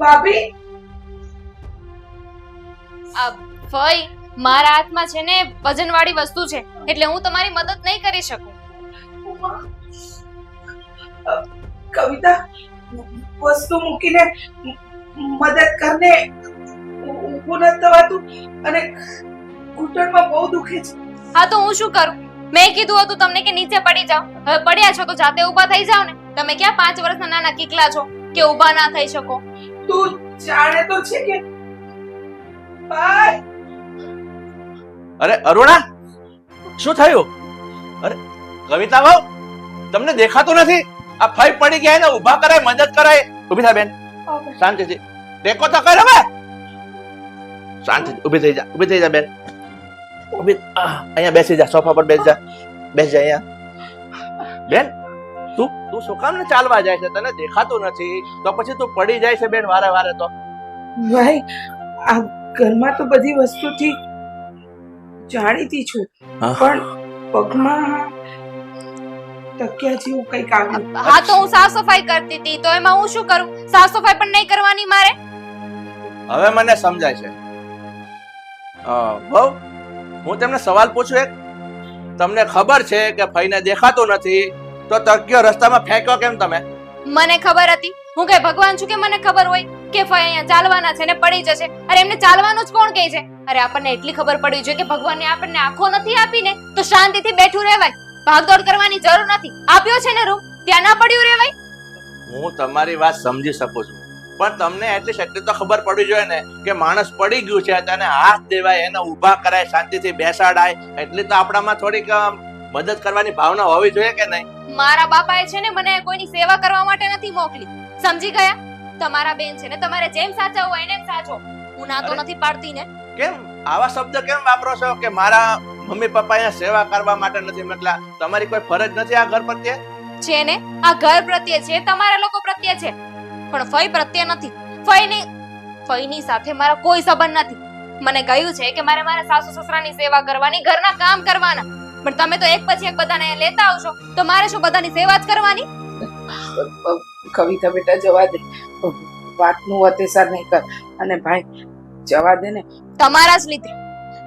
ભાભી? ભાઈ મારા હાથમાં છે ને વજનવાળી વસ્તુ છે. એટલે હું તમારી મદદ નહીં કરી શકું. કવિતા વસ્તુ મૂકીને મદદ કરને ઊભું ન થવાતું અને ઘૂંટણમાં બહુ દુખે છે. હા તો હું શું કરું? મેં કીધું હતું તમને કે નીચે પડી જાઓ. હવે પડ્યા છો તો જાતે ઊભા થઈ જાઓ ને. તમે ક્યાં પાંચ વર્ષના નાના કીકલા છો કે ઊભા ના થઈ શકો? તું જાણે તો છે કે અરે અરુણા શું થયું? અરે કવિતા બહુ તમને દેખાતું નથી? આ ફાઈ પડી ગયા ને ઊભા કરાય મદદ કરાય. ઊભી થા બેન. શાંતિથી ટેકો તો કર હવે. શાંતિથી ઊભી થઈ જા ઊભી થઈ જા બેન. ઊભી અહીંયા બેસી જા સોફા પર બેસી જા. બેસી જા અહીંયા. બેન તું તું શું કામ ને ચાલવા જાય છે તને દેખાતું નથી તો પછી તું પડી જાય છે બેન વારે વારે તો. ભાઈ આ ઘરમાં તો બધી વસ્તુથી જાણીતી છું પણ પગમાં તકિયા જેવું કંઈક આવ્યું. હા તો હું સાફ સફાઈ કરતી હતી તો એમાં હું શું કરું? સાફ સફાઈ પણ નહીં કરવાની મારે? હવે મને સમજાય છે. અ, બહુ હું તમને સવાલ પૂછું એક. તમને ખબર છે કે ફઈને દેખાતો નથી તો તકિયો રસ્તામાં ફેંક્યો કેમ તમે? મને ખબર હતી. હું કઈ ભગવાન છું કે મને ખબર હોય કે ફય અહીંયા ચાલવાના છે ને પડી જશે. અરે એમને ચાલવાનું જ કોણ કહે છે? અરે આપણને એટલી ખબર પડવી જોઈએ કે ભગવાને આપણને આંખો નથી આપીને તો શાંતિથી બેઠું રહેવાય. ભાગદોડ કરવાની જરૂર નથી. આપ્યો છે ને રૂમ. ત્યાં ના પડ્યું રહેવાય. હું તમારી વાત સમજી શકું છું. પણ તમને એટલી શક્તિ તો ખબર પડવી જોઈએ ને કે માણસ પડી ગયું છે તેને હાથ દેવાય એને ઊભા કરાય શાંતિથી બેસાડાય. એટલી તો આપણામાં થોડીક મદદ કરવાની ભાવના હોવી જોઈએ કે નહીં? મારા બાપાએ છે ને મને કોઈની સેવા કરવા માટે નથી મોકલી. સમજી ગયા? તમારા બેન છે ને તમારે જેમ સાચા હોય એને સાચો હું ના તો નથી પાડતી ને. કેમ? આવા શબ્દ કેમ વાપરો છો કે મારા મમ્મી પપ્પા અહીંયા સેવા કરવા માટે નથી મોકલા તમારી કોઈ ફરજ નથી આ ઘર પ્રત્યે? છે ને? આ ઘર પ્રત્યે છે તમારા લોકો પ્રત્યે છે. પણ ફઈ પ્રત્યે નથી. ફઈની ફઈની સાથે મારા કોઈ સંબંધ નથી. મને કહ્યું છે કે મારે મારા સાસુ સસરાની સેવા કરવાની ઘરના કામ કરવાના. પણ તમે તો એક પછી એક બધાને લેતા આવશો. તો મારે શું બધાની સેવા જ કરવાની? કવિતા બેટા જવા દે. વાતનું અતિસાર નહીં કર. અને ભાઈ જવા દે ને. તમારા જ લીધે.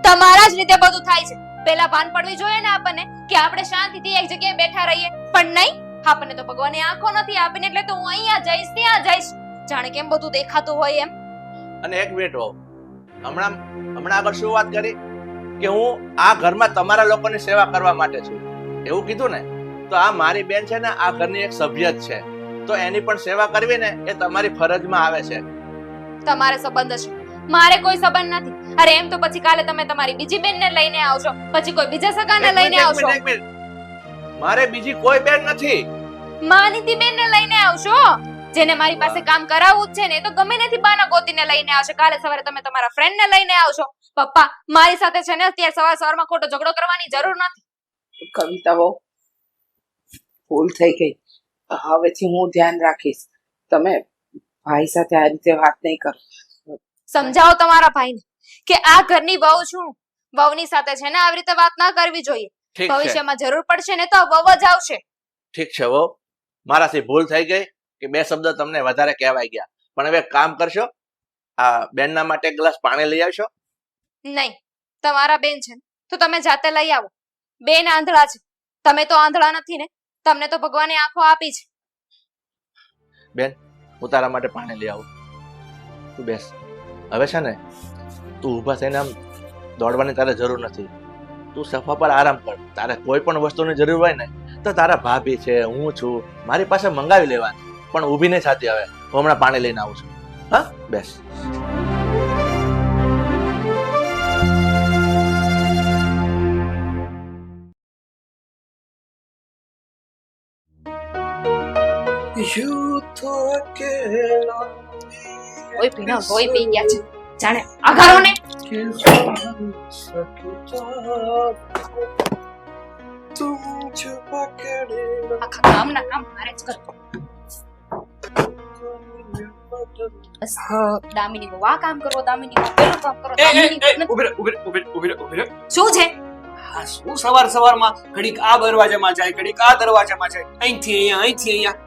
તમારા જ લીધે બધું થાય છે. પેલા ભાન પડવી જોઈએ ને આપણને કે આપણે શાંતિથી એક જગ્યાએ બેઠા રહીએ. પણ નહીં આપણને તો ભગવાને આંખો નથી આપીને એટલે તો હું અહીંયા જઈશ ત્યાં જઈશ. જાણે કેમ બધું દેખાતું હોય એમ. અને એક મિનિટ હો હમણાં હમણાં આગળ શું વાત કરી? કે હું આ ઘરમાં તમારા લોકોની સેવા કરવા માટે છું. એવું કીધું ને તો આ મારી બેન છે ને આ ઘરની એક સભ્ય જ છે. તો એની પણ સેવા કરવી ને એ તમારી ફરજમાં આવે છે. તમારે સંબંધ છે. મારે કોઈ સંબંધ નથી. અરે એમ તો પછી કાલે તમે તમારી બીજી બેનને લઈને આવશો પછી કોઈ બીજા સગાને લઈને આવજો. મારે બીજી કોઈ બેન નથી. માનીતી બેનને લઈને આવશો? જેને મારી પાસે કામ કરાવવું જ છે ને એ તો ગમે નથી બાના ગોતીને લઈને આવશે. કાલે સવારે તમે તમારા ફ્રેન્ડને લઈને આવશો. પપ્પા મારી સાથે છે ને અત્યારે સવાર સવારમાં ખોટો ઝઘડો કરવાની જરૂર નથી. કવિતા બહુ ભૂલ થઈ ગઈ. હવેથી હું ધ્યાન રાખીશ. તમે ભાઈ સાથે આ રીતે વાત નહીં કરો. સમજાવો તમારા ભાઈને કે આ ઘરની વહુ છું. વહુની સાથે છે ને આવી રીતે વાત ના કરવી જોઈએ. ભવિષ્યમાં જરૂર પડશે ને તો વહુ જ આવશે. ઠીક છે વહુ. મારાથી ભૂલ થઈ ગઈ કે બે શબ્દ તમને વધારે કહેવાય ગયા. પણ હવે કામ કરશો. આ બેનના માટે એક ગ્લાસ પાણી લઈ આવશો. નહીં, તમારા બેન છે તો તમે જાતે લઈ આવો. બેન આંધળા છે. તમે તો આંધળા નથી ને, તમને તો ભગવાને આંખો આપી છે. હું તારા માટે પાણી લઈ આવું. તું બેસ. હવે છે ને, તું ઊભા થઈને આમ દોડવાની તારે જરૂર નથી. તું સફા પર આરામ કર. તારે કોઈ પણ વસ્તુની જરૂર હોય ને, તો તારા ભાભી છે, હું છું, મારી પાસે મંગાવી લેવાની. પણ ઊભી નહીં થતી હવે હું હમણાં પાણી લઈને આવું છું. હા? બેસ. કોઈ પીણો કોઈ પી ગયા છે. જાણે આઘારો ને આખા કામના કામ મારે જ કરવું બસ દામિની બહુ આ કામ કરો દામિની બહુ પેલું કામ કરો દામિની બહુ નથી. શું છે? હા શું સવાર સવારમાં ઘડીક આ દરવાજામાં જાય ઘડીક આ દરવાજામાં જાય. અહીંથી અહીંયા અહીંથી અહીંયા.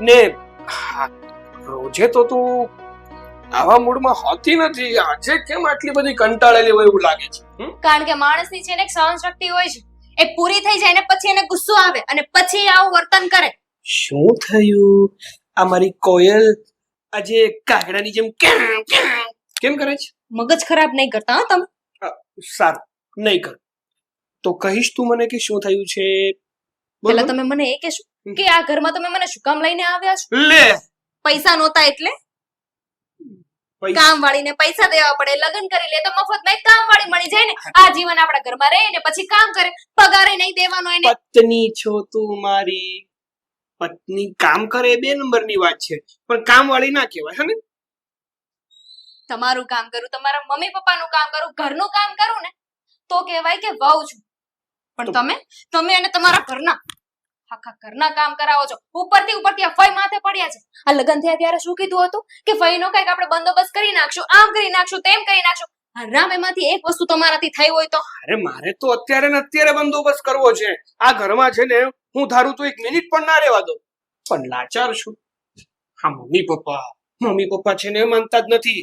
ને હા, રોજે તો તું આવા મૂડમાં હોતી નથી. આજે કેમ આટલી બધી કંટાળેલી હોય એવું લાગે છે? કારણ કે માણસની છે ને એક સહન શક્તિ હોય છે. એ પૂરી થઈ જાય ને પછી એને ગુસ્સો આવે અને પછી આવું વર્તન કરે. શું થયું? આ મારી કોયલ આજે કાગડાની જેમ ક્યાં કેમ કરે છે? મગજ ખરાબ નહીં કરતા હા તમે. સારું નહીં કર. તો કહીશ તું મને કે શું થયું છે? પહેલા તમે મને એ કહેશો. કે આ ઘરમાં તમે મને શું કામ લઈને આવ્યા છો? લે. પૈસા નહોતા એટલે? કામ વાળીને પૈસા દેવા પડે લગ્ન કરી લે તો મફતમાં એક કામ વાળી મળી જાય ને. આ જીવન આપણા ઘરમાં રહે ને પછી કામ કરે. પગારે નહીં દેવાનો એને. પત્ની છો તું મારી. પત્ની કામ કરે બે નંબરની વાત છે. પણ કામ વાળી ના કહેવાય હે ને તમારું કામ કરું તમારા મમ્મી પપ્પાનું કામ કરું ઘરનું કામ કરું ને તો કહેવાય કે વહુ છું. પણ તમે તમે અને તમારા ઘરના આખા ઘરના કામ કરાવો છો. ઉપરથી ઉપરથી ફઈ માથે પડ્યા છે. આ લગ્ન થયા ત્યારે શું કીધું હતું? કે ફઈનો કંઈક આપણે બંદોબસ્ત કરી નાખશું આમ કરી નાખશું તેમ કરી નાખશું. હરામ એમાંથી એક વસ્તુ તમારાથી થઈ હોય તો? અરે મારે તો અત્યારે ને અત્યારે બંદોબસ્ત કરવો છે. આ ઘરમાં છે ને હું ધારું તો એક મિનિટ પણ ના રહેવા દો પણ લાચાર છું. હા મમ્મી પપ્પા. મમ્મી પપ્પા છે ને માનતા જ નથી.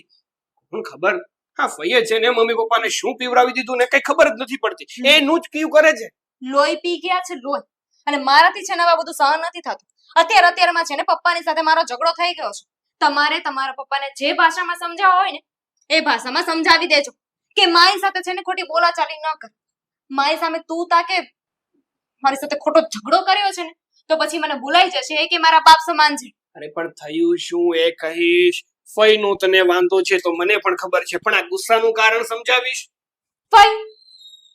ખબર? હા ફઈએ છે ને મમ્મી પપ્પાને શું પીવડાવી દીધું ને કઈ ખબર જ નથી પડતી. એનું જ કયું કરે છે. લોહી પી ગયા છે લોહી. અને મારાથી છે ને આ બધું સહન નથી થતું. અત્યારે અત્યારમાં છે ને પપ્પાની સાથે મારો ઝઘડો થઈ ગયો છે. તમારે તમારા પપ્પાને જે ભાષામાં સમજાવવા હોય ને એ ભાષામાં સમજાવી દેજો. કે મારી સાથે છે ને ખોટી બોલાચાલી ન કર. મારી સામે તું તાકે મારી સાથે ખોટો ઝઘડો કર્યો છે ને તો પછી મને ભૂલાઈ જશે એ કે મારા બાપ સમાન છે. અરે પણ થયું શું એ કહીશ? ફઈનું તને વાંધો છે તો મને પણ ખબર છે પણ આ ગુસ્સાનું કારણ સમજાવીશ? ફઈ!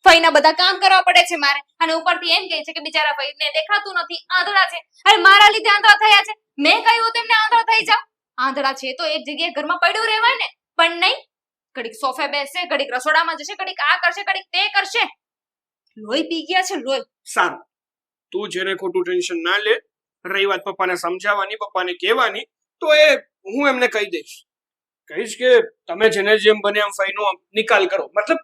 ફઈના બધા કામ કરવા પડે છે મારે. અને ઉપરથી એમ કહે છે કે બિચારા ફઈને દેખાતું નથી, આંધળા છે. અરે મારા લીધે આંધળા થયા છે. મેં કહ્યું તેમને આંધળા થઈ જાવ આંધળા છે તો એક જગ્યાએ ઘરમાં પડ્યું રહેવાય ને? પણ નહીં. ઘડીક સોફે બેસે કડીક રસોડામાં જશે કડીક આ કરશે કડીક તે કરશે. લોહી પી ગયા છે, લોહી. સારું. તું જેને ખોટું ટેન્શન ના લે, રહી વાત પપ્પાને સમજાવવાની, પપ્પાને કહેવાની, તો એ હું એમને કહી દઈશ. કહીશ કે તમે જેને જેમ બને એમ ફાઈનો નિકાલ કરો. મતલબ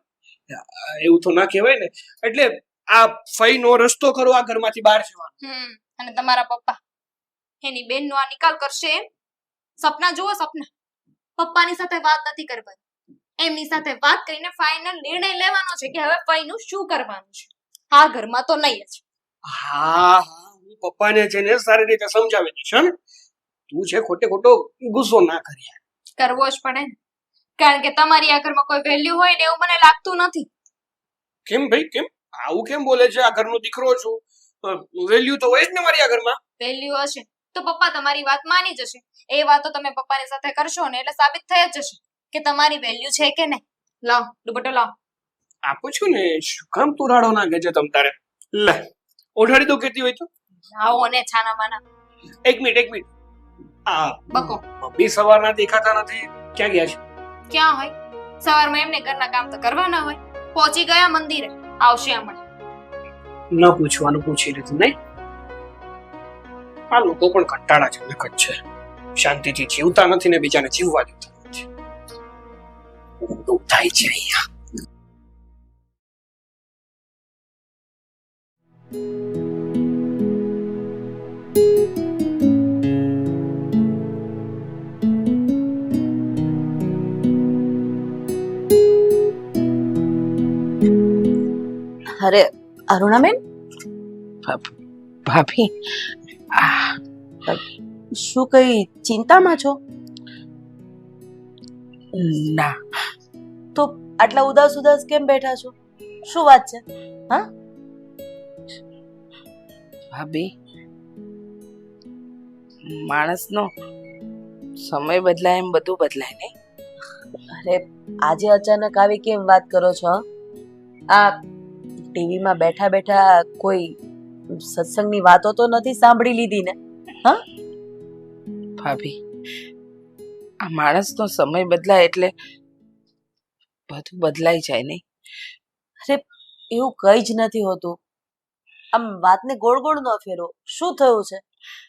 એવું તો ના કહેવાય ને. એટલે આ ફઈનો રસ્તો કરો આ ઘરમાંથી બહાર જવાનો. અને તમારા પપ્પા. એની બેનનો આ નિકાલ કરશે સપના જુઓ સપના. પપ્પાની સાથે વાત નથી કરવાની. એમની સાથે વાત કરીને ફાઇનલ નિર્ણય લેવાનો છે કે હવે ફઈનું શું કરવાનું છે. આ ઘરમાં તો નહીં જ. હા હા હું પપ્પાને છે ને સારી રીતે સમજાવી દઈશ ને? તું છે ખોટે ખોટો ગુસ્સો ના કરી કરવો જ પડે ને. કારણ કે તમારી આ ઘરમાં કોઈ વેલ્યુ હોય ને એવું મને લાગતું નથી. કેમ ભાઈ? કેમ? આવું કેમ બોલે છે? આ ઘરનો દીકરો છું. વેલ્યુ તો હોય જ ને મારી આ ઘરમાં. વેલ્યુ હશે. તો પપ્પા તમારી વાત માની જશે. એ વાતો તમે પપ્પાની સાથે કરશો ને એટલે સાબિત થઈ જ જશે કે તમારી વેલ્યુ છે કે નહીં. લાવ દુપટ્ટો લાવ. આપું છું ને શું કામ તું રાડો નાખે છે તમ તારે? લે ઓઢાડી દો કેતી હોય તો. આવો અને છાના માના. એક મિનિટ એક મિનિટ. આ બકો. મમ્મી સવારના દેખાતા નથી. ક્યાં ગયા છે? ક્યાં હોય? સવારમાં એમને ઘરના કામ તો કરવાના હોય. પહોંચી ગયા મંદિરે. આવશે હમણાં. ન પૂછવાનું પૂછી લીધું, નહીં? આ લોકો પણ કંટાળા જનક જ છે. શાંતિથી જીવતા નથી ને બીજાને જીવવા દેતા નથી. થાય છે અહીંયા? અરે અરુણાબેન ભાભી શું કઈ ચિંતામાં છો? ના. તો આટલા ઉદાસ ઉદાસ કેમ બેઠા છો? શું વાત છે? હા? ભાભી માણસનો સમય બદલાય એમ બધું બદલાય નહીં. અરે આજે અચાનક આવી કેમ વાત કરો છો આ ટીવીમાં બેઠા બેઠા કોઈ સત્સંગની વાતો તો નથી સાંભળી લીધી ને? હા? ભાભી આ માણસનો સમય બદલાય એટલે બધું બદલાઈ જાય નહીં. અરે એવું કઈ જ નથી હોતું. આમ વાતને ગોળ ગોળ ન ફેરો શું થયું છે?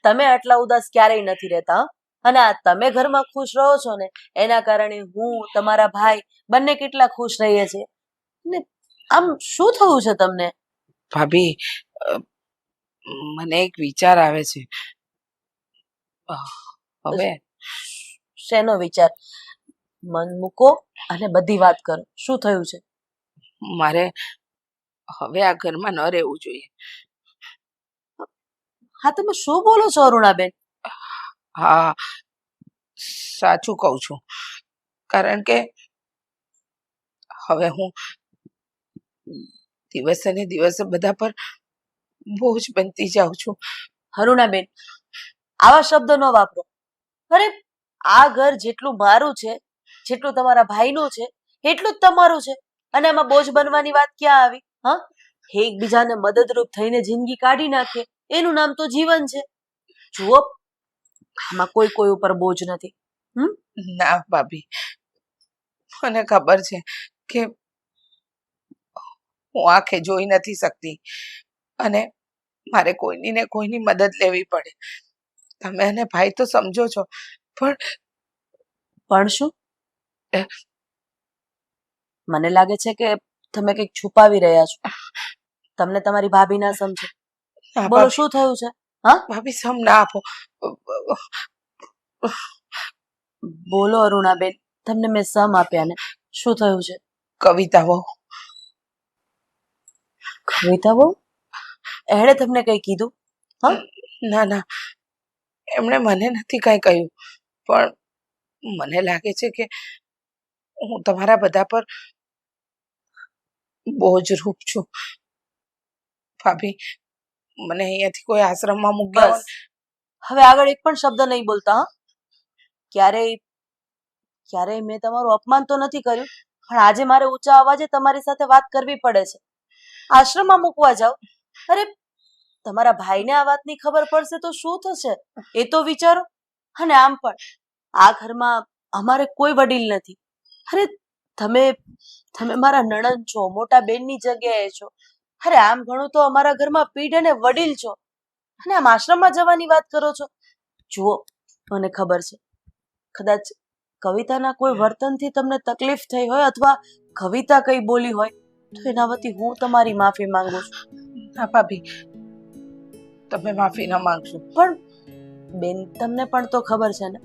તમે આટલા ઉદાસ ક્યારેય નથી રહેતા અને આ તમે ઘરમાં ખુશ રહો છો ને એના કારણે હું તમારા ભાઈ બંને કેટલા ખુશ રહીએ છીએ. ને આમ શું થયું છે તમને? ભાભી મને એક વિચાર આવે છે. હવે? શેનો વિચાર? મન મૂકો અને બધી વાત કરો. શું થયું છે? મારે હવે આ ઘરમાં ન રહેવું જોઈએ. હા તમે શું બોલો છો અરુણાબેન? હા સાચું કહું છું. કારણ કે હવે હું દિવસે ને દિવસે બધા પર બોજ બનતી જાઉં છું. અરુણાબેન આવા શબ્દ ન વાપરો. અરે, આ ઘર જેટલું મારું છે, જેટલું તમારા ભાઈનું છે, એટલું જ તમારું છે. અને આમાં બોજ બનવાની વાત ક્યાં આવી? હા? એકબીજાને મદદરૂપ થઈને જિંદગી કાઢી નાખે. એનું નામ તો જીવન છે. જુઓ, આમાં કોઈ કોઈ ઉપર બોજ નથી. ના ભાભી. મને ખબર છે કે હું આંખે જોઈ નથી શકતી. અને મારે કોઈની ને કોઈની મદદ લેવી પડે. તમે અને ભાઈ તો સમજો છો. પણ પણ શું? મને લાગે છે કે તમે કંઈક છુપાવી રહ્યા છો. તમને તમારી ભાભી ના સમજે. બોલો શું થયું છે? હા? ભાભી સમ ના આપો. બોલો અરુણાબેન. તમને મેં સમ આપ્યા ને. શું થયું છે? કવિતા વહુ. કવિતા બહુ એણે તમને કઈ કીધું? ના ના. એમણે મને નથી કઈ કહ્યું. પણ મને લાગે છે કે હું તમારા બધા પર બોજ રૂપ છું. ભાભી મને અહીંયાથી કોઈ આશ્રમમાં મૂક્યા હવે આગળ એક પણ શબ્દ નહીં બોલતા હા? ક્યારેય ક્યારેય મેં તમારું અપમાન તો નથી કર્યું પણ આજે મારે ઊંચા અવાજે તમારી સાથે વાત કરવી પડે છે. આશ્રમમાં મૂકવા જાઓ. અરે, તમારા ભાઈને આ વાતની ખબર પડશે તો શું થશે? એ તો વિચારો. અને આમ પણ, આ ઘરમાં અમારે કોઈ વડીલ નથી. અરે, તમે તમે મારા નણંદ છો, મોટા બેનની જગ્યાએ છો. અરે, આમ ઘણું તો અમારા ઘરમાં પીઢ અને વડીલ છો. અને આમ આશ્રમમાં જવાની વાત કરો છો? જુઓ, મને ખબર છે. કદાચ કવિતાના કોઈ વર્તનથી તમને તકલીફ થઈ હોય અથવા કવિતા કઈ બોલી હોય તો એના વતી હું તમારી માફી માંગુ છું. ના ભાભી તમે માફી ન માંગશો. પણ બેન તમને પણ તો ખબર છે ને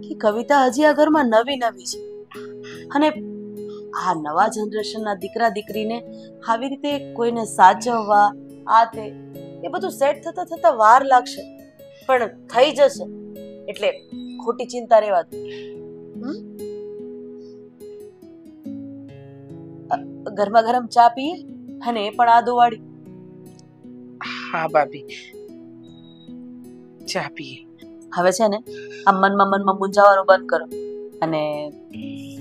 કે કવિતા હજી આ ઘરમાં નવી નવી છે. અને આ નવા જનરેશનના દીકરા દીકરીને આવી રીતે કોઈને સાચવવા આ તે એ બધું સેટ થતા થતા વાર લાગશે. પણ થઈ જશે. એટલે ખોટી ચિંતા રહેવા દો. હમ? ગરમા ગરમ ચા પીએ અને એ પણ આદો વાળી હા ભાભી. ચા પીએ. હવે છે ને આ મનમાં મનમાં મૂંઝાવાનું બંધ કરો. અને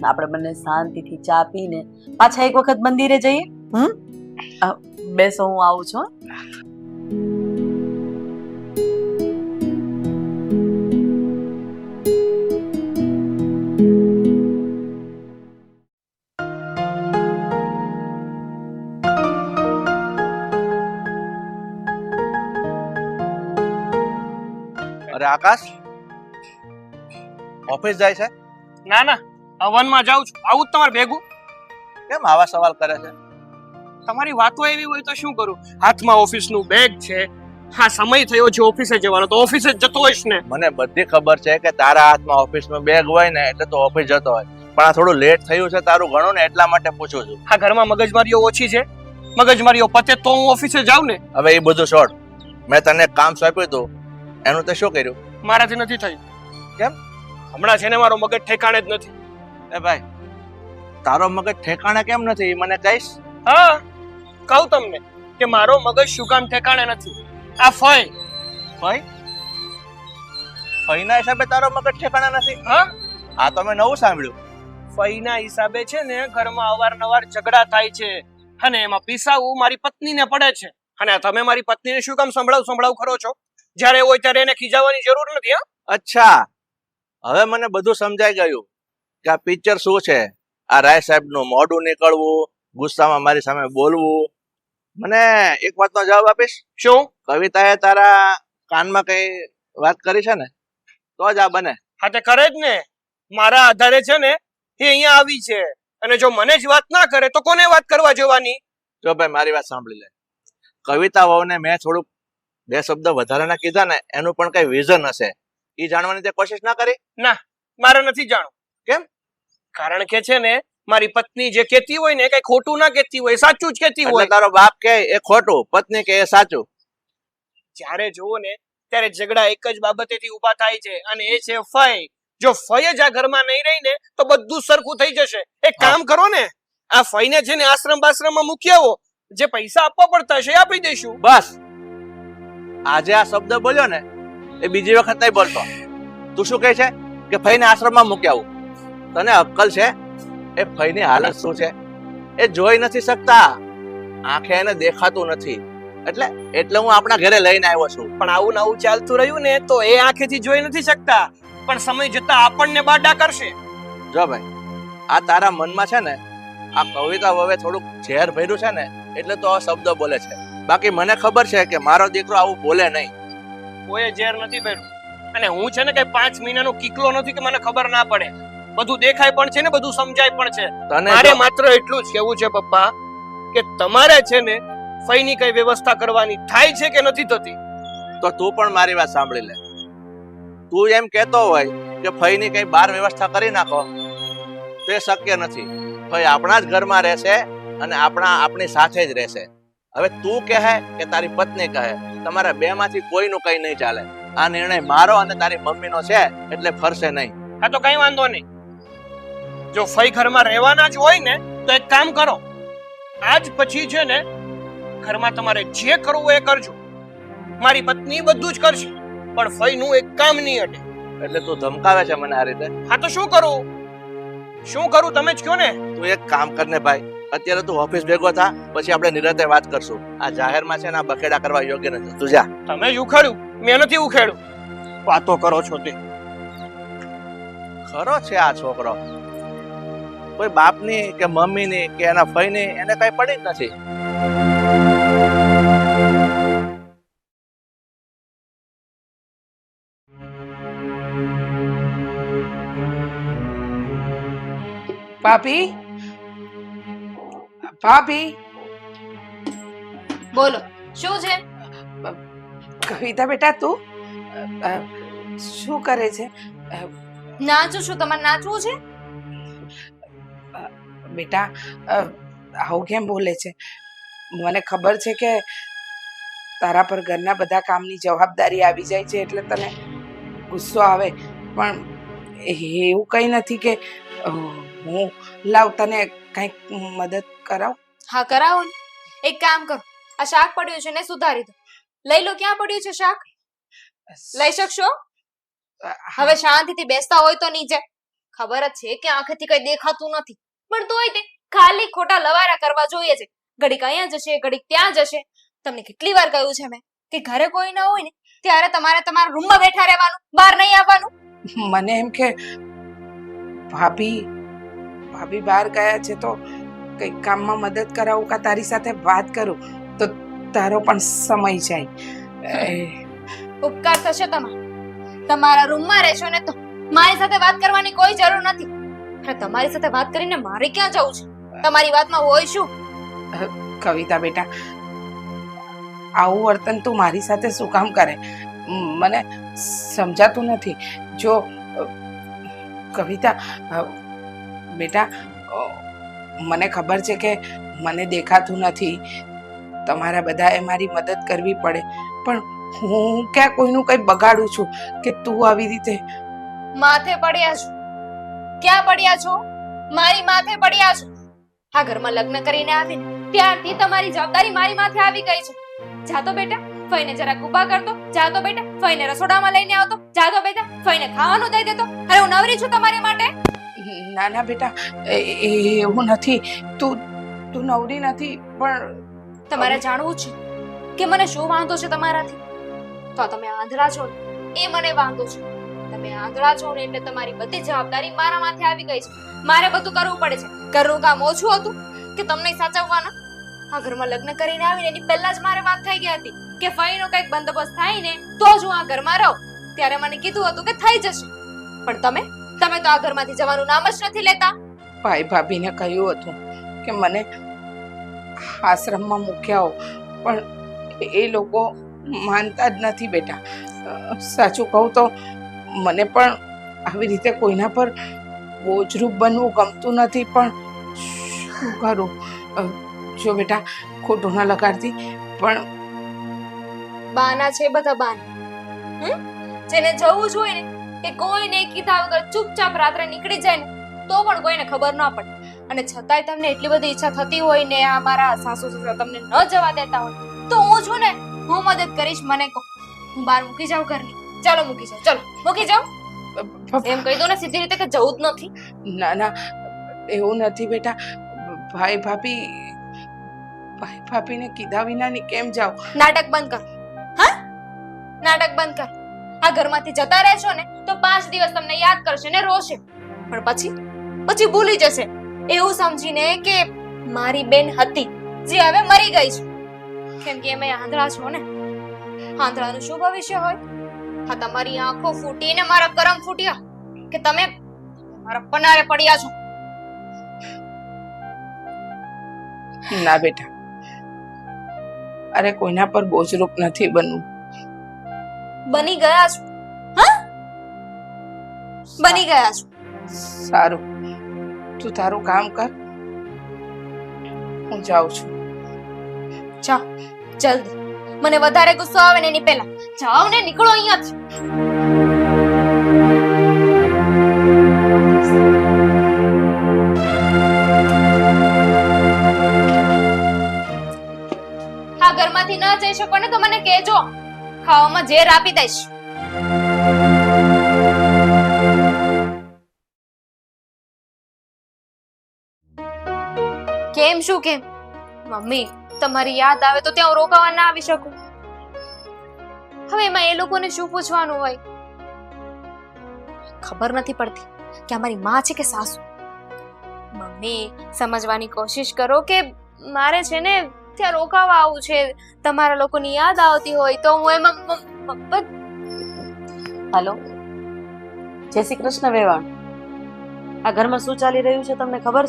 આપણે બંને શાંતિથી ચા પીને પાછા એક વખત મંદિરે જઈએ. હમ? બેસો હું આવું છું આકાશ? ઓફિસ જાય છે? ના ના. હવનમાં જાઉં છું. આવું જ તમારે ભેગું? કેમ આવા સવાલ કરે છે? તમારી વાતો એવી હોય તો શું કરું? હાથમાં ઓફિસનું બેગ છે. હા સમય થયો છે ઓફિસે જવાનો તો ઓફિસે જ જતો હોઈશ ને. મને બધી ખબર છે કે તારા હાથમાં ઓફિસનું બેગ હોય ને એટલે તો ઓફિસ જતો હોય. પણ આ થોડું લેટ થયું છે તારું ઘણું ને એટલા માટે પૂછું છું. હા ઘરમાં મગજમારીઓ ઓછી છે. મગજમારીઓ પતે તો હું ઓફિસે જાઉં ને. હવે એ બધું શોર્ટ મેં તને કામ સોંપ્યું હતું. એનું તે શું કર્યું? મારાથી નથી થયું. કેમ? હમણાં છે ને મારો મગજ ઠેકાણે જ નથી. એ ભાઈ તારો મગજ ઠેકાણે કેમ નથી? મને કહીશ. હા કહું તમને કે મારો મગજ શું કામ ઠેકાણે નથી. આ ફય ફય ફઈના હિસાબે તારો મગજ ઠેકાણે નથી? હા. આ તો મેં નવું સાંભળ્યું. ફઈના હિસાબે છે ને ઘરમાં અવારનવાર ઝઘડા થાય છે. અને એમાં પીસાવું મારી પત્નીને પડે છે. અને તમે મારી પત્નીને શું કામ સંભળાવ સંભળાવ કરો છો? જ્યારે હોય ત્યારે એને ખીજાવવાની જરૂર નથી અચ્છા. હવે મને બધું સમજાઈ ગયું કે આ પિક્ચર શું છે? આ રાય સાહેબનું મોઢું નીકળવું ગુસ્સામાં મારી સામે બોલવું. મને એક વાતનો જવાબ આપીશ? શું? કવિતાએ તારા કાનમાં કઈ વાત કરી છે ને? તો જ આ બને. હા તે કરે જ ને. મારા આધારે છે ને એ અહીંયા આવી છે. અને જો મને જ વાત ના કરે તો કોને વાત કરવા જવાની? જો ભાઈ મારી વાત સાંભળી લે. કવિતા વહુને મેં થોડુંક બે શબ્દ વધારાના કીધા ને એનું પણ કઈ વિઝન હશે. એ જાણવાની તે કોશિશ ના કરી? મારે નથી જાણવું. કેમ? કારણ કે છે ને મારી પત્ની જે કેતી હોય ને કઈ ખોટું ના કેતી હોય સાચું જ કેતી હોય. તારો બાપ કે એ ખોટું પત્ની કે એ સાચું? જ્યારે જુઓ ને ત્યારે ઝઘડા એક જ બાબતેથી ઊભા થાય છે અને એ છે ફય. જો ફય જ આ ઘરમાં નહીં રહી ને તો બધું સરખું થઈ જશે. એક કામ કરો ને આ ફઈને છે ને આશ્રમ બાશ્રમમાં મૂકી આવો. જે પૈસા આપવા પડતા છે આપી દઈશું. બસ. આજે આ શબ્દ બોલ્યો ને એ બીજી વખત નહીં બોલતો. તું શું કહે છે? કે ફઈને આશ્રમમાં મૂકી આવું. તને અક્કલ છે? એ ફઈની હાલત શું છે? એ જોઈ નથી શકતા. આંખે એને દેખાતું નથી. એટલે એટલે હું આપણા ઘરે લઈને આવ્યો છું. પણ આવું ને આવું ચાલતું રહ્યું ને તો એ આંખેથી જોઈ નથી શકતા. પણ સમય જતા આપણને બાડા કરશે. જો ભાઈ આ તારા મનમાં છે ને આ કવિતા હવે થોડુંક ઝેર ભર્યું છે ને એટલે તો આ શબ્દ બોલે છે. બાકી મને ખબર છે કે મારો દીકરો આવું બોલે નહીં. કોઈ ઝેર નથી ભર્યું અને હું છે ને કઈ પાંચ મહિનાનો કિકલો નથી કે મને ખબર ના પડે. બધું દેખાય પણ છે ને બધું સમજાય પણ છે. મારે માત્ર એટલું જ કેવું છે પપ્પા કે તમારે છે ને ફઈની કઈ વ્યવસ્થા કરવાની થાય છે કે નથી થતી? તો તું પણ મારી વાત સાંભળી લે. તું એમ કહેતો હોય કે ફઈની કઈ બાર વ્યવસ્થા કરી નાખો. તે શક્ય નથી. ફઈ આપણા જ ઘરમાં રહેશે અને આપણા આપણી સાથે જ રહેશે. હવે તું કહે કે તારી પત્ની કહે તમારા બે માંથી કોઈનું કઈ નહીં ચાલે. આ નિર્ણય મારો અને તારી મમ્મીનો છે એટલે ફરશે નહીં. હા તો કઈ વાંધો નહીં. જો ફઈ ઘરમાં રહેવાના જ હોય ને તો એક કામ કરો. આજ પછી છે ને ઘરમાં તમારે જે કરવું એ કરજો. મારી પત્ની બધું જ કરશે પણ ફઈનું એક કામ નહીં અટે. એટલે તું ધમકાવે છે મને આ રીતે? હા તો શું કરું? શું કરું તમે જ કયો ને. તું એક કામ કરને ભાઈ. અત્યારે તું ઓફિસ ભેગો થા પછી આપણે નિરતે વાત કરશું. આ જાહેરમાં છે ને આ બખેડા કરવા યોગ્ય નથી. તું જા. તમે જ ઉખાડ્યું મેં નથી ઉખેડ્યું વાતો કરો છો તે. ખરો છે આ છોકરો. કોઈ બાપની કે મમ્મીની કે એના ફઈની એને કઈ પડી જ નથી. ભાભી ભાભી બોલો શું છે? કવિતા બેટા તું શું કરે છે? નાચું છું તમારે નાચવું છે? બેટા આવું કેમ બોલે છે? મને ખબર છે કે તારા પર ઘરના બધા કામની જવાબદારી આવી જાય છે એટલે તને ગુસ્સો આવે. પણ એવું કંઈ નથી કે હું લાવ તને કંઈક મદદ કરાવ? હા કરાવો ને. એક કામ કરો. આ શાક પડ્યું છે ને સુધારી દો. લઈ લો ક્યાં પડ્યું છે શાક? લઈ શકશો? હવે શાંતિથી બેસતા હોય તો નીચે. ખબર જ છે કે આંખેથી કઈ દેખાતું નથી. પણ તોય તે ખાલી ખોટા લવારા કરવા જોઈએ છે. ઘડીક અહીંયા જશે ઘડીક ત્યાં જશે. તમને કેટલી વાર કહ્યું છે મેં કે ઘરે કોઈ ન હોય ને ત્યારે તમારે તમારા રૂમમાં બેઠા રહેવાનું બહાર નહીં આવવાનું. મને એમ કે ભાભી ભાભી બહાર ગયા છે તો કંઈક કામમાં મદદ કરાવું કા તારી સાથે વાત કરું? તો તારો પણ સમય જાય. ઉપકાર થશે તમારો. તમારા રૂમમાં રહેશો ને તો મારી સાથે વાત કરવાની કોઈ જરૂર નથી. અને તમારી સાથે વાત કરીને મારે ક્યાં જવું છે? તમારી વાતમાં હોય શું? કવિતા બેટા આવું વર્તન તું મારી સાથે શું કામ કરે? મને સમજાતું નથી. જો કવિતા બેટા મને ખબર છે કે મને દેખાતું નથી. તમારા બધાએ મારી મદદ કરવી પડે. પણ હું ક્યાં કોઈનું કંઈ બગાડું છું કે તું આવી રીતે માથે પડ્યા છો? ક્યાં પડ્યા છો? મારી માથે પડ્યા છો? આ ઘરમાં લગ્ન કરીને આવીને ત્યારથી તમારી જવાબદારી મારી માથે આવી ગઈ છે. જાતો બેટા. ફઈને જરાક ઊભા કરતો જાતો બેટા ફઈને રસોડામાં લઈને આવતો જાતો બેટા ફઈને ખાવાનું દઈ દેતો. અરે હું નવરી છું તમારી માટે. ના ના બેટા એવું નથી. તું તું નવરી નથી પણ તમારે જાણવું છે કે મને શું વાંધો છે તમારાથી? તો તમે આંધળા છો એ મને વાંધો છે. તમે આંધળા છો ને એટલે તમારી બધી જવાબદારી મારા માથે આવી ગઈ છે. મારે બધું કરવું પડે છે. ઘરનું કામ ઓછું હતું કે તમને સાચવવાના? આ ઘરમાં લગ્ન કરીને આવીને એની પહેલા જ મારે વાત થઈ ગઈ હતી કે ફઈનો કંઈક બંદોબસ્ત થાય ને તો જ હું આ ઘરમાં રહું. ત્યારે મને કીધું હતું કે થઈ જશે. પણ તમે? તમે તો આ ઘરમાંથી જવાનું નામ જ નથી લેતા. ભાઈ ભાભીને કહ્યું હતું કે મને આશ્રમમાં મૂક્યા હો, પણ એ લોકો માનતા જ નથી બેટા. સાચું કહું તો મને પણ આવી રીતે કોઈના પર બોજરૂપ બનવું ગમતું નથી, પણ શું કરું? જો બેટા? ખોટું ના લગાડતી. પણ બાના છે બધા બાના. જેને જવું જોઈએ ને એ કોઈને કીધા વગર ચૂપચાપ રાત્રે નીકળી જાય ને તો પણ કોઈને ખબર ન પડે. અને છતાંય તમને એટલી બધી ઈચ્છા થતી હોય ને આ મારા સાસુ સસરા તમને ન જવા દેતા હોય તો હું છું ને હું મદદ કરીશ મને કહો. હું બહાર મૂકી જાઉં ઘરની. ચાલો મૂકી જાઉં ચાલો. મૂકી જાઉં. એમ કહી દો ને સીધી રીતે કે જવું જ નથી. ના ના એવું નથી બેટા. ભાઈ ભાભી ભાઈ ભાભીને કીધા વિનાની કેમ જાઓ નાટક બંધ કર. હા? નાટક બંધ કર. આ ઘરમાંથી જતા રહેશો ને તો પાંચ દિવસ તમને યાદ કરશે ને રોશે. પણ પછી પછી ભૂલી જશે. એવું સમજીને કે મારી બેન હતી જે હવે મરી ગઈ છે. કેમ કે એમે આંધળા છો ને? આંધળાનું શું ભવિષ્ય હોય? હા તમારી આંખો ફૂટી ને મારા કરમ ફૂટ્યા કે તમે મારા પનારે પડ્યા છો? ના બેટા અરે કોઈના પર બોજરૂપ નથી બનવું. બની ગયા છો? હા? બની ગયા છો? સારું. તું તારું કામ કર. હું જાઉં છું. જા જલ્દી. મને વધારે ગુસ્સો આવે ને એની પહેલા. જાઓ ને નીકળો અહીંયાથી હા ન જઈ શકો ને તો મને કહેજો, ખાવામાં ઝેર આપી દઈશ. કેમ શું કેમ? મમ્મી, તમારી યાદ આવે તો ત્યાં રોકાવા ના આવી શકું. હવે એમાં એ લોકોને શું પૂછવાનું હોય? ખબર નથી પડતી કે અમારી માં છે કે સાસુ. મમ્મી, સમજવાની કોશિશ કરો કે મારે છે ને ત્યાં રોકાવા આવું છે તમારા લોકોની યાદ આવતી હોય તો હું એમાં હાલો. જય શ્રી કૃષ્ણ વેવાણ. આ ઘરમાં શું ચાલી રહ્યું છે તમને ખબર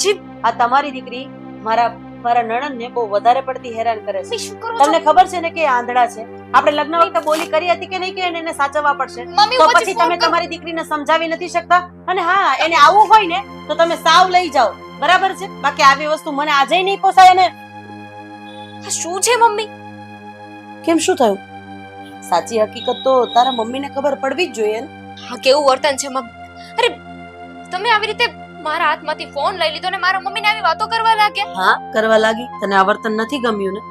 છે? આ તમારી દીકરી મારા મારા નણંદને બહુ વધારે પડતી હેરાન કરે છે. તમને ખબર છે ને કે આંધળા છે? આપણે લગ્ન વખતે બોલી કરી હતી કે નહીં કે એને એને સાચવવા પડશે? તો પછી તમે તમારી દીકરીને સમજાવી નથી શકતા? અને હા એને આવું હોય ને તો તમે સાવ લઈ જાઓ. બરાબર છે? બાકી આવી વસ્તુ મને આજે નહીં પોસાય અને આ શું છે મમ્મી? કેમ શું થયું? સાચી હકીકત તો તારા મમ્મીને ખબર પડવી જ જોઈએ ને. હા કેવું વર્તન છે મમ્મી? અરે તમે આવી રીતે મારા હાથમાંથી ફોન લઈ લીધો ને મારા મમ્મીને આવી વાતો કરવા લાગ્યા? હા કરવા લાગી. તને આ વર્તન નથી ગમ્યું ને?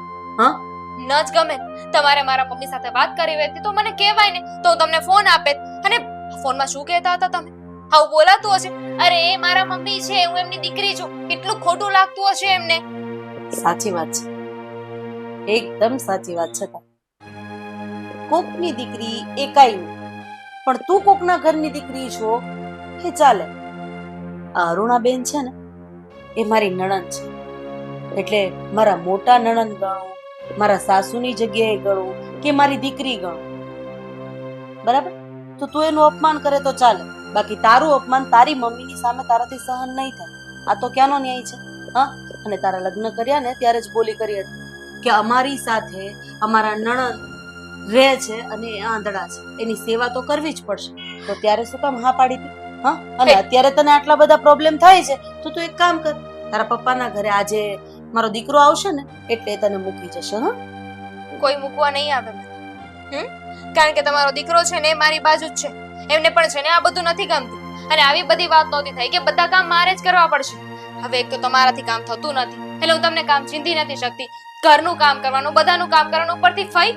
ન જ ગમે. તમારે મારા મમ્મી સાથે વાત કરી હતી તો મને કહેવાય ને તો તમને ફોન આપે. અને ફોનમાં શું કહેતા હતા તમે? આવું બોલાતું હશે. અરે એ મારા મમ્મી છે હું એમની દીકરી છું. કેટલું ખોટું લાગતું હશે એમને. સાચી વાત છે. એકદમ સાચી વાત છે. કોકની દીકરી એ કાંઈ પણ તું કોકના ઘરની દીકરી છો કે ચાલે. આ અરુણાબેન છે ને, એ મારી નણંદ છે. એટલે મારા મોટા નણંદ ગણો, મારા સાસુની જગ્યાએ ગણો કે મારી દીકરી ગણો. બરાબર? તો તું એનું અપમાન કરે તો ચાલે. બાકી તારું અપમાન તારી મમ્મીની સામે તારાથી સહન નહીં થાય. આ તો ક્યાંનો ન્યાય છે? હા? અને તારા લગ્ન કર્યા ને ત્યારે જ બોલી કરી હતી. કે અમારી સાથે અમારા નણંદ રહે છે અને એ આંધળા છે. એની સેવા તો કરવી જ પડશે. તો ત્યારે શું કામ હા પાડી હતી હા? અને અત્યારે તને આટલા બધા પ્રોબ્લેમ થાય છે તો તું એક કામ કર. તારા પપ્પાના ઘરે આજે મારો દીકરો આવશે ને એટલે તને મૂકી જશે હા? કોઈ મૂકવા નહીં આવે મને. કારણ કે તમારો દીકરો છે ને મારી બાજુ જ છે. એમને પણ છે ને આ બધું નથી ગમતું. અને આવી બધી વાત નહોતી થઈ કે બધા કામ મારે જ કરવા પડશે. હવે એક તો તમારાથી કામ થતું નથી. એટલે હું તમને કામ ચીંધી નથી શકતી. ઘરનું કામ કરવાનું બધાનું કામ કરવાનું ઉપરથી ફઈ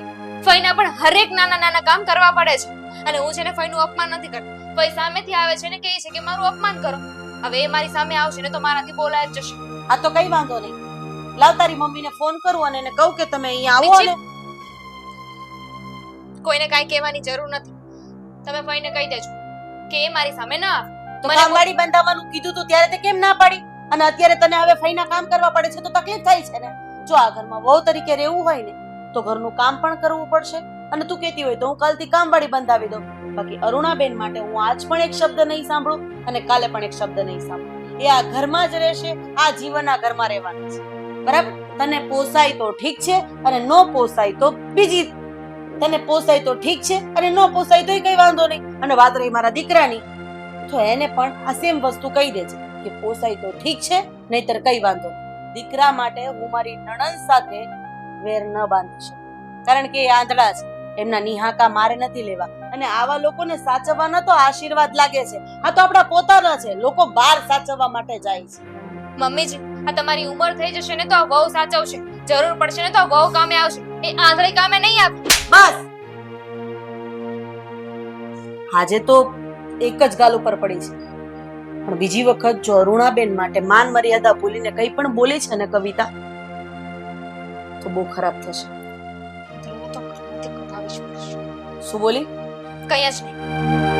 ફઈના પણ હરેક નાના નાના કામ કરવા પડે છે. અને હું છે ને ફઈનું અપમાન નથી કરતી. ફઈ સામેથી આવે છે ને કહે છે કે મારું અપમાન કરો. હવે એ મારી સામે આવશે ને તો મારાથી બોલાય જ જશે. આ તો કઈ વાંધો નહીં. લાવ તારી મમ્મીને ફોન કરું અને એને કહું કે તમે અહીંયા આવો અને કોઈને કાંઈ કહેવાની જરૂર નથી. તમે ફઈને કહી દેજો કે એ મારી સામે ના આવે. તો કામવાળી બંધાવવાનું કીધું તો ત્યારે તે કેમ ના પાડી? અને અત્યારે તને હવે ફઈના કામ કરવા પડે છે તો તકલીફ થાય છે ને. જો આ ઘરમાં વહુ તરીકે રહેવું હોય ને, તો ઘરનું કામ પણ કરવું પડશે. અને તું કહેતી હોય તો હું કાલથી કામવાળી બંધાવી દઉં. બાકી અરુણાબેન માટે હું આજ પણ એક શબ્દ નહીં સાંભળું અને કાલે પણ એક શબ્દ નહીં સાંભળું. એ આ ઘરમાં જ રહેશે, આ જીવન આ ઘરમાં રહેવાનું છે. બરાબર? તને પોસાય તો ઠીક છે અને નો પોસાય તો બીજી તને પોસાય તો ઠીક છે અને નો પોસાય તો કઈ વાંધો નહીં. અને વાત રહી મારા દીકરાની, તો એને પણ આ સેમ વસ્તુ કહી દેજે કે પોસાય તો ઠીક છે, નહીતર કઈ વાંધો દીકરા માટે હું મારી નણંદ સાથે વેર ન બાંધી શકું. કારણ કે એ આંધળા છે. એમના નિહાકા મારે નથી લેવા. અને આવા લોકોને સાચવવાના તો આશીર્વાદ લાગે છે. આ તો આપણા પોતાના છે. લોકો બહાર સાચવવા માટે જાય છે. મમ્મીજી આ તમારી ઉંમર થઈ જશે ને તો આ વહુ સાચવશે. જરૂર પડશે ને તો આ વહુ કામે આવશે. એ આંધળી કામે નહીં આવે. બસ! આજે તો એક જ ગાલ ઉપર પડી છે. પણ બીજી વખત જો અરુણાબેન માટે માન મર્યાદા ભૂલીને કંઈ પણ બોલે છે ને કવિતા તો બહુ ખરાબ થશે. શું બોલી? કઈ જ નહીં.